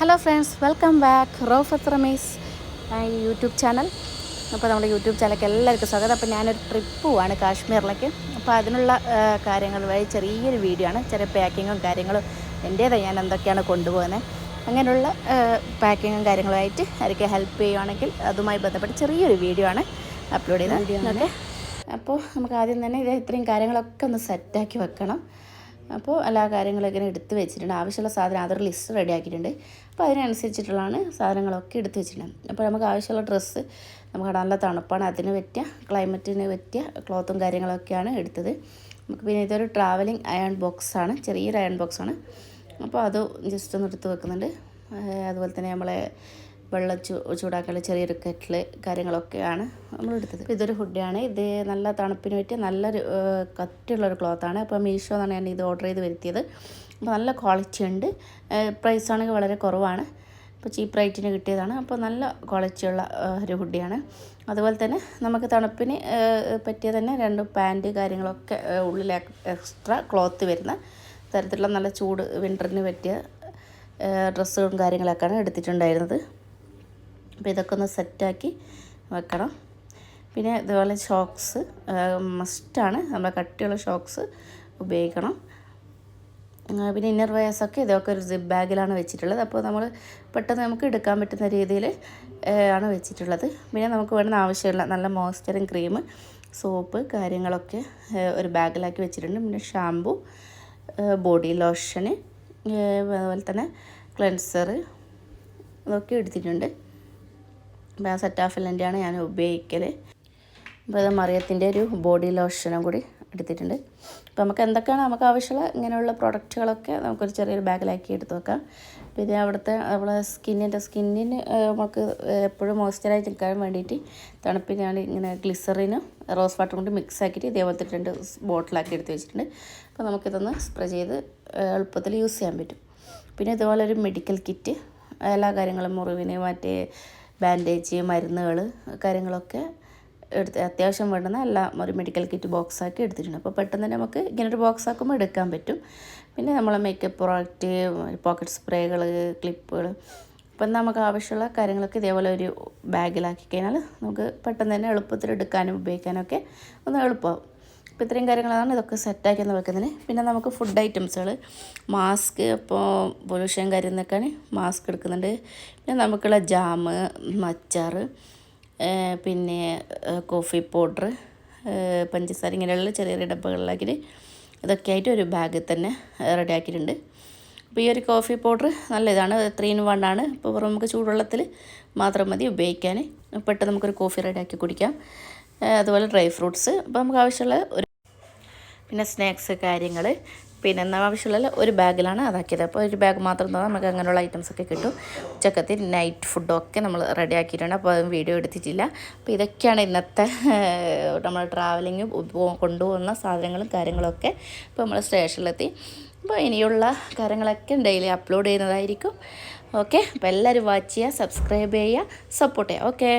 Hello friends welcome back Rofath Ramees YouTube channel അപ്പോൾ നമ്മുടെ YouTube ചാനലിലേക്ക് എല്ലാവർക്കും സ്വാഗതം. അപ്പോൾ ഞാനൊരു ട്രിപ്പ് പോവാണ് കാശ്മീരിലേക്ക്. അപ്പോൾ അതിനുള്ള കാര്യങ്ങൾ വഴി ചെറിയൊരു വീഡിയോ ആണ്. ചെറിയ പാക്കിങ്ങും കാര്യങ്ങളും എന്റേതാണ് ഞാൻ എന്തൊക്കെയാണ് കൊണ്ടുപോകുന്നത് അങ്ങനെയുള്ള പാക്കിങ്ങും കാര്യങ്ങളുമായിട്ട് ആരൊക്കെ ഹെൽപ്പ് ചെയ്യുവാണെങ്കിൽ അതുമായി ബന്ധപ്പെട്ട് ചെറിയൊരു വീഡിയോ ആണ് അപ്ലോഡ് ചെയ്തത് ഓക്കെ അപ്പോൾ നമുക്ക് ആദ്യം തന്നെ ഇത് ഇത്രയും കാര്യങ്ങളൊക്കെ ഒന്ന് സെറ്റാക്കി വെക്കണം. അപ്പോൾ എല്ലാ കാര്യങ്ങളും ഇങ്ങനെ എടുത്ത് വെച്ചിട്ടുണ്ട്. ആവശ്യമുള്ള സാധനം അതൊരു ലിസ്റ്റ് റെഡി ആക്കിയിട്ടുണ്ട് അപ്പോൾ അതിനനുസരിച്ചിട്ടുള്ളതാണ് സാധനങ്ങളൊക്കെ എടുത്ത് വെച്ചിട്ടുണ്ട് അപ്പോൾ നമുക്ക് ആവശ്യമുള്ള ഡ്രസ്സ് നമുക്ക് നല്ല തണുപ്പാണ് അതിന് പറ്റിയ ക്ലൈമറ്റിന് പറ്റിയ ക്ലോത്തും കാര്യങ്ങളൊക്കെയാണ് എടുത്തത്. നമുക്ക് പിന്നെ ഇതൊരു ട്രാവലിംഗ് അയൺ ബോക്സാണ് ചെറിയൊരു അയൺ ബോക്സാണ് അപ്പോൾ അത് ജസ്റ്റ് ഒന്ന് എടുത്ത് വെക്കുന്നുണ്ട്. അതുപോലെ തന്നെ നമ്മളെ വെള്ളം ചൂ ചൂടാക്കാനുള്ള ചെറിയൊരു കെറ്റിൽ കാര്യങ്ങളൊക്കെയാണ് നമ്മൾ എടുത്തത്. ഇതൊരു ഹുഡിയാണ് ഇത് നല്ല തണുപ്പിന് പറ്റിയ നല്ലൊരു കട്ടിയുള്ളൊരു ക്ലോത്താണ് അപ്പോൾ മീഷോ എന്നാണ് ഞാൻ ഇത് ഓർഡർ ചെയ്ത് വരുത്തിയത്. അപ്പോൾ നല്ല ക്വാളിറ്റി ഉണ്ട്. പ്രൈസ് ആണെങ്കിൽ വളരെ കുറവാണ്. ഇപ്പോൾ ചീപ്പ് റേറ്റിന് കിട്ടിയതാണ്. അപ്പോൾ നല്ല ക്വാളിറ്റിയുള്ള ഒരു ഹുഡിയാണ് അതുപോലെ തന്നെ നമുക്ക് തണുപ്പിന് പറ്റിയ തന്നെ രണ്ട് പാന്റ് കാര്യങ്ങളൊക്കെ ഉള്ളിൽ എക്സ്ട്രാ ക്ലോത്ത് വരുന്ന തരത്തിലുള്ള നല്ല ചൂട് വിന്ററിന് പറ്റിയ ഡ്രസ്സുകളും കാര്യങ്ങളൊക്കെയാണ് എടുത്തിട്ടുണ്ടായിരുന്നത്. അപ്പോൾ ഇതൊക്കെ ഒന്ന് സെറ്റാക്കി വെക്കണം. പിന്നെ ഇതുപോലെ ഷോക്സ് മസ്റ്റാണ് നമ്മുടെ കട്ടിയുള്ള ഷോക്സ് ഉപയോഗിക്കണം. പിന്നെ ഇന്നർ വയേഴ്സൊക്കെ ഇതൊക്കെ ഒരു സിപ്പ് ബാഗിലാണ് വെച്ചിട്ടുള്ളത്. അപ്പോൾ നമ്മൾ പെട്ടെന്ന് നമുക്ക് എടുക്കാൻ പറ്റുന്ന രീതിയിൽ ആണ് വെച്ചിട്ടുള്ളത്. പിന്നെ നമുക്ക് വേണ്ട ആവശ്യമുള്ള നല്ല മോയ്സ്ചറും ക്രീം സോപ്പ് കാര്യങ്ങളൊക്കെ ഒരു ബാഗിലാക്കി വെച്ചിട്ടുണ്ട്. പിന്നെ ഷാമ്പു ബോഡി ലോഷന് അതുപോലെ തന്നെ ക്ലെൻസർ അതൊക്കെ എടുത്തിട്ടുണ്ട്. അപ്പോൾ ആ സെറ്റാഫിലിന്റെയാണ് ഞാൻ ഉപയോഗിക്കൽ അപ്പോൾ അത് മറിയത്തിന്റെ ഒരു ബോഡി ലോഷനും കൂടി എടുത്തിട്ടുണ്ട്. അപ്പോൾ നമുക്ക് എന്തൊക്കെയാണ് നമുക്ക് ആവശ്യമുള്ള ഇങ്ങനെയുള്ള പ്രൊഡക്റ്റുകളൊക്കെ നമുക്കൊരു ചെറിയൊരു ബാഗിലാക്കി എടുത്ത് വെക്കാം. പിന്നെ അവിടുത്തെ നമ്മളെ സ്കിന്നിന്റെ സ്കിന്നിന് നമുക്ക് എപ്പോഴും മോയ്സ്ചറായിട്ട് നിൽക്കാൻ വേണ്ടിയിട്ട് തണുപ്പിന് ഞാൻ ഇങ്ങനെ ഗ്ലിസറിനും റോസ് വാട്ടർ കൊണ്ട് മിക്സ് ആക്കിയിട്ട് ഇതേപോലത്തെ രണ്ട് ബോട്ടിലാക്കി എടുത്ത് വെച്ചിട്ടുണ്ട്. അപ്പോൾ നമുക്കിതൊന്ന് സ്പ്രേ ചെയ്ത് എളുപ്പത്തിൽ യൂസ് ചെയ്യാൻ പറ്റും. പിന്നെ ഇതുപോലെ ഒരു മെഡിക്കൽ കിറ്റ് എല്ലാ കാര്യങ്ങളും മുറിവിന് മറ്റേ ബാൻഡേജ് മരുന്നുകൾ കാര്യങ്ങളൊക്കെ എടുത്ത് അത്യാവശ്യം വേണ്ടുന്ന എല്ലാം ഒരു മെഡിക്കൽ കിറ്റ് ബോക്സാക്കി എടുത്തിട്ടുണ്ട്. അപ്പോൾ പെട്ടെന്ന് തന്നെ നമുക്ക് ഇങ്ങനെ ഒരു ബോക്സ് ആക്കുമ്പോൾ എടുക്കാൻ പറ്റും. പിന്നെ നമ്മളെ മേക്കപ്പ് പ്രോഡക്റ്റ് പോക്കറ്റ് സ്പ്രേകൾ ക്ലിപ്പുകൾ അപ്പം നമുക്ക് ആവശ്യമുള്ള കാര്യങ്ങളൊക്കെ ഇതേപോലെ ഒരു ബാഗിലാക്കി കഴിഞ്ഞാൽ നമുക്ക് പെട്ടെന്ന് തന്നെ എളുപ്പത്തിൽ എടുക്കാനും ഉപയോഗിക്കാനൊക്കെ ഒന്ന് എളുപ്പമാവും അപ്പോൾ ഇത്രയും കാര്യങ്ങളാണ് ഇതൊക്കെ സെറ്റാക്കി എന്ന് വെക്കുന്നതിന്. പിന്നെ നമുക്ക് ഫുഡ് ഐറ്റംസുകൾ മാസ്ക് ഇപ്പോൾ പൊലൂഷൻ കാര്യം നിന്നൊക്കെയാണ് മാസ്ക് എടുക്കുന്നുണ്ട്. പിന്നെ നമുക്കുള്ള ജാമ് അച്ചാർ പിന്നെ കോഫി പൗഡർ പഞ്ചസാര ഇങ്ങനെയുള്ള ചെറിയ ചെറിയ ഡബ്ബകളിലാക്കിയിട്ട് ഇതൊക്കെ ആയിട്ട് ഒരു ബാഗിൽ തന്നെ റെഡി ആക്കിയിട്ടുണ്ട്. അപ്പോൾ ഈ ഒരു കോഫി പൗഡർ നല്ല ഇതാണ്. ത്രീ ഇൻ വൺ ആണ്. ഇപ്പോൾ വെറും നമുക്ക് ചൂടുവെള്ളത്തിൽ മാത്രം മതി ഉപയോഗിക്കാൻ. പെട്ടെന്ന് നമുക്കൊരു കോഫി റെഡിയാക്കി കുടിക്കാം. അതുപോലെ ഡ്രൈ ഫ്രൂട്ട്സ് അപ്പോൾ നമുക്ക് ആവശ്യമുള്ള ഒരു പിന്നെ സ്നാക്സ് കാര്യങ്ങൾ പിന്നെ എന്താ ആവശ്യമുള്ള ഒരു ബാഗിലാണ് അതാക്കിയത്. അപ്പോൾ ഒരു ബാഗ് മാത്രം തന്നെ നമുക്ക് അങ്ങനെയുള്ള ഐറ്റംസ് ഒക്കെ കിട്ടും. ഉച്ചക്കത്തെ നൈറ്റ് ഫുഡൊക്കെ നമ്മൾ റെഡി ആക്കിയിട്ടുണ്ട്. അപ്പോൾ അതും വീഡിയോ എടുത്തിട്ടില്ല. അപ്പോൾ ഇതൊക്കെയാണ് ഇന്നത്തെ നമ്മൾ ട്രാവലിങ് കൊണ്ടുപോകുന്ന സാധനങ്ങളും കാര്യങ്ങളൊക്കെ ഇപ്പോൾ നമ്മൾ സ്റ്റേഷനിലെത്തി. അപ്പോൾ ഇനിയുള്ള കാര്യങ്ങളൊക്കെ ഡെയിലി അപ്ലോഡ് ചെയ്യുന്നതായിരിക്കും. ഓക്കെ അപ്പോൾ എല്ലാവരും വാച്ച് ചെയ്യുക സബ്സ്ക്രൈബ് ചെയ്യുക സപ്പോർട്ട് ചെയ്യുക. ഓക്കെ